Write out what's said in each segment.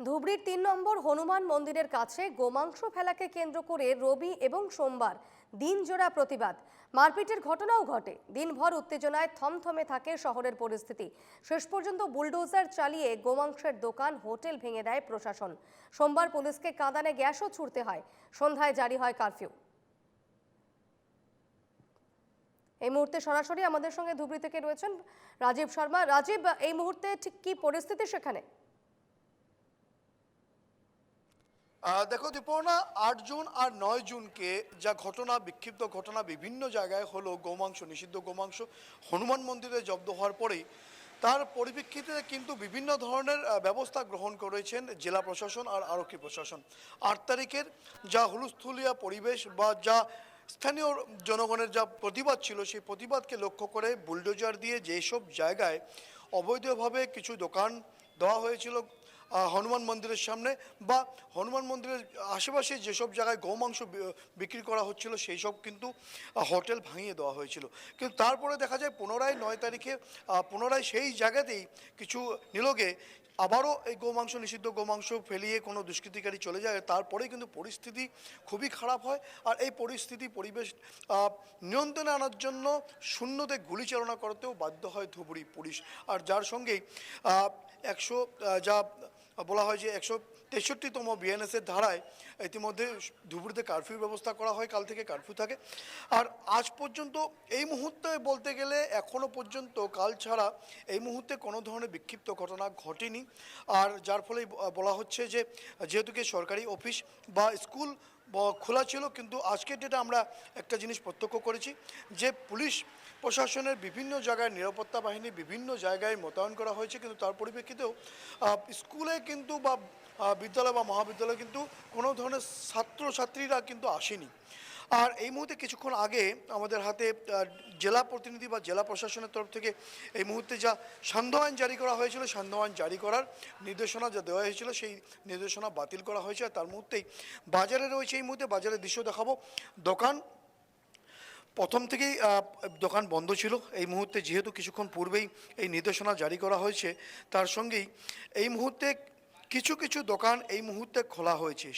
ধুবড়ির তিন নম্বর হনুমান মন্দিরের কাছে গোমাংস ফেলাকে কেন্দ্র করে রবি এবং সোমবার দিনজোড়া প্রতিবাদ। মারপিটের ঘটনাও ঘটে। দিনভর উত্তেজনায় থমথমে থাকে শহরের পরিস্থিতি। শেষ পর্যন্ত বুলডোজার চালিয়ে গোমাংসের দোকান, হোটেল ভেঙে দেয় প্রশাসন। সোমবার পুলিশকে কাঁদানে গ্যাসও ছুড়তে হয়। সন্ধ্যায় জারি হয় কারফিউ। এই মুহূর্তে সরাসরি আমাদের সঙ্গে ধুবড়ি থেকে রয়েছেন রাজীব শর্মা। রাজীব, এই মুহূর্তে ঠিক কি পরিস্থিতি সেখানে? দেখো দীপর্ণা আট জুন আর নয় জুনকে যা ঘটনা, বিক্ষিপ্ত ঘটনা বিভিন্ন জায়গায় হলো গোমাংস, নিষিদ্ধ গোমাংস, হনুমান মন্দিরে জব্দ হওয়ার পরেই। তার পরিপ্রেক্ষিতে কিন্তু বিভিন্ন ধরনের ব্যবস্থা গ্রহণ করেছেন জেলা প্রশাসন আর আরক্ষী প্রশাসন। আট তারিখের যা হুলস্থুলিয়া পরিবেশ বা যা স্থানীয় জনগণের যা প্রতিবাদ ছিল, সেই প্রতিবাদকে লক্ষ্য করে বুলডোজার দিয়ে যেসব জায়গায় অবৈধভাবে কিছু দোকান দেওয়া হয়েছিল হনুমান মন্দিরের সামনে বা হনুমান মন্দিরের আশেপাশে যেসব জায়গায় গৌমাংস বিক্রি করা হচ্ছিল, সেই সব কিন্তু হোটেল ভাঙিয়ে দেওয়া হয়েছিল। কিন্তু তারপরে দেখা যায় পুনরায় নয় তারিখে পুনরায় সেই জায়গাতেই কিছু নিলোগে আবারও এই গোমাংস নিষিদ্ধ গোমাংস ফেলিয়ে কোনো দুষ্কৃতিকারী চলে যায়। তারপরেই কিন্তু পরিস্থিতি খুবই খারাপ হয় আর এই পরিস্থিতি, পরিবেশ নিয়ন্ত্রণে আনার জন্য শূন্যতে গুলিচালনা করতেও বাধ্য হয় ধুবড়ি পুলিশ। আর যার সঙ্গেই একশো যা বলা হয় যে একশো তেষট্টিতম বিএনএসের ধারায় ইতিমধ্যে ধুবড়িতে কারফিউ ব্যবস্থা করা হয়, কাল থেকে কারফিউ থাকে। আর আজ পর্যন্ত এই মুহূর্তে বলতে গেলে এখনও পর্যন্ত কাল ছাড়া এই মুহূর্তে কোনো ধরনের বিক্ষিপ্ত ঘটনা ঘটেনি। আর যার ফলে বলা হচ্ছে যে, যেহেতু কি সরকারি অফিস বা স্কুল খোলা ছিল, কিন্তু আজকের ডেটে আমরা একটা জিনিস প্রত্যক্ষ করেছি যে, পুলিশ প্রশাসনের বিভিন্ন জায়গায় নিরাপত্তা বাহিনী বিভিন্ন জায়গায় মোতায়েন করা হয়েছে, কিন্তু তার পরিপ্রেক্ষিতেও স্কুলে কিন্তু বা বিদ্যালয় বা মহাবিদ্যালয়ে কিন্তু কোনো ধরনের ছাত্রছাত্রীরা কিন্তু আসেনি। আর এই মুহূর্তে কিছুক্ষণ আগে আমাদের হাতে জেলা প্রতিনিধি বা জেলা প্রশাসনের তরফ থেকে এই মুহূর্তে যা সান্ধ্য জারি করা হয়েছিল সান্ধ্য জারি করার নির্দেশনা যা দেওয়া হয়েছিল, সেই নির্দেশনা বাতিল করা হয়েছে। আর তার মুহূর্তেই বাজারে রয়েছে এই মুহূর্তে, বাজারের দৃশ্য দেখাবো। দোকান প্রথম থেকেই দোকান বন্ধ ছিল। এই মুহূর্তে যেহেতু কিছুক্ষণ পূর্বেই এই নির্দেশনা জারি করা হয়েছে, তার সঙ্গেই এই মুহূর্তে কিছু কিছু দোকান এই মুহূর্তে খোলা হয়েছে।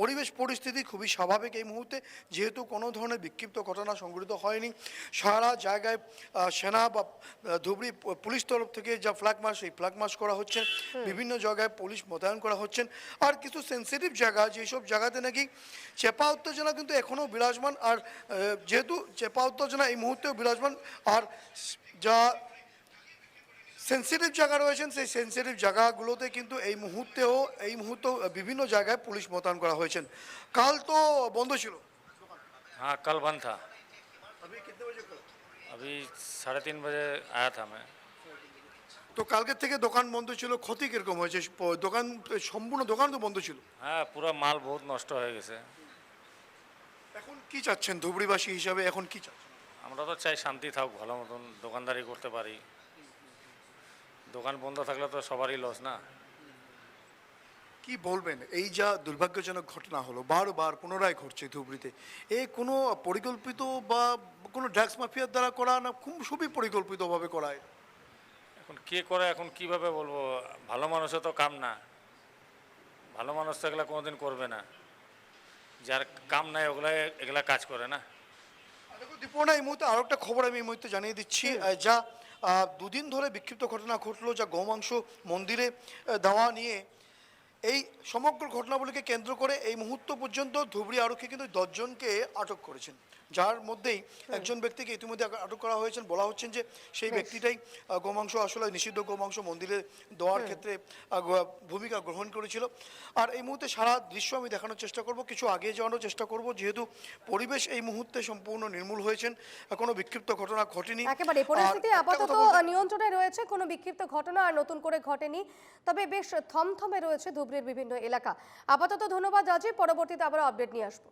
পরিবেশ পরিস্থিতি খুবই স্বাভাবিক এই মুহূর্তে যেহেতু কোনো ধরনের বিক্ষিপ্ত ঘটনা সংঘটিত হয়নি। সারা জায়গায় সেনা বা ধুবড়ি পুলিশ তরফ থেকে যা ফ্ল্যাগ মার্চ সেই ফ্ল্যাগ মার্চ করা হচ্ছে। বিভিন্ন জায়গায় পুলিশ মোতায়েন করা হচ্ছেন আর কিছু সেন্সিটিভ জায়গা যেসব জায়গাতে নাকি চেপা উত্তেজনা কিন্তু এখনও বিরাজমান। আর যেহেতু চেপা উত্তেজনা এই মুহূর্তেও বিরাজমান। আর যা সেন্সিটিভ জায়গা রয়েছেন সেই সেন্সিটিভ জায়গাগুলোতে কিন্তু এই মুহূর্তেও এই মুহূর্তে বিভিন্ন জায়গায় পুলিশ মোতায়েন করা হয়েছেন কাল তো বন্ধ ছিল हाँ कल बंद था अभी कितने बजे खुला? अभी साढ़े तीन बजे आया था मैं তো কালকের থেকে দোকান বন্ধ ছিল ক্ষতি কিরকম হয়েছে প- দোকান সম্পূর্ণ দোকান তো বন্ধ ছিল হ্যাঁ পুরো মাল বহুত নষ্ট হয়ে গেছে এখন কি চাচ্ছেন ধুবড়িবাসী হিসাবে এখন কি চাচ্ছেন আমরা তো চাই শান্তি থাক ভালো মতন দোকানদারি করতে পারি দোকান বন্ধ থাকলে তো সবারই লস না? কি বলবেন? এই যা দুর্ভাগ্যজনক ঘটনা হলো বারবার পুনরায় ঘটছে ধুবড়িতে। এ কোনো পরিকল্পিত বা কোনো ড্রাগস মাফিয়ার দ্বারা করা না খুব খুবই পরিকল্পিতভাবে করা হয় এখন কে করে এখন কীভাবে বলব? ভালো মানুষও তো কাম না। ভালো মানুষ তো এগুলা কোনোদিন করবে না। যার কাম নাই ওগুলা এগুলা কাজ করে না। দেখো দীপনা এই মুহূর্তে আরও একটা খবর আমি এই মুহূর্তে জানিয়ে দিচ্ছি। যা দুদিন ধরে বিক্ষিপ্ত ঘটনা ঘটলো যা গোমাংস মন্দিরে দেওয়া নিয়ে এই সমগ্র ঘটনাগুলিকে কেন্দ্র করে এই মুহূর্ত পর্যন্ত ধুবড়ি আরক্ষী কিন্তু দশজনকে আটক করেছেন। যার মধ্যেই একজন ব্যক্তিকে ইতিমধ্যে আটক করা হয়েছেন বলা হচ্ছেন যে সেই ব্যক্তিটাই আহ, গোমাংস আসলে নিষিদ্ধ গোমাংস মন্দিরে দেওয়ার ক্ষেত্রে ভূমিকা গ্রহণ করেছিল। আর এই মুহূর্তে সারা দৃশ্য আমি দেখানোর চেষ্টা করব কিছু আগে যাওয়ানোর চেষ্টা করব। যেহেতু পরিবেশ এই মুহূর্তে সম্পূর্ণ নির্মূল হয়েছেন কোনো বিক্ষিপ্ত ঘটনা ঘটেনি। একেবারে পরিস্থিতি আপাতত নিয়ন্ত্রণে রয়েছে কোনো বিক্ষিপ্ত ঘটনা আর নতুন করে ঘটেনি। তবে বেশ থমথমে রয়েছে ধুবড়ির বিভিন্ন এলাকা। আপাতত ধন্যবাদ রাজীব পরবর্তীতে আবার আপডেট নিয়ে আসব।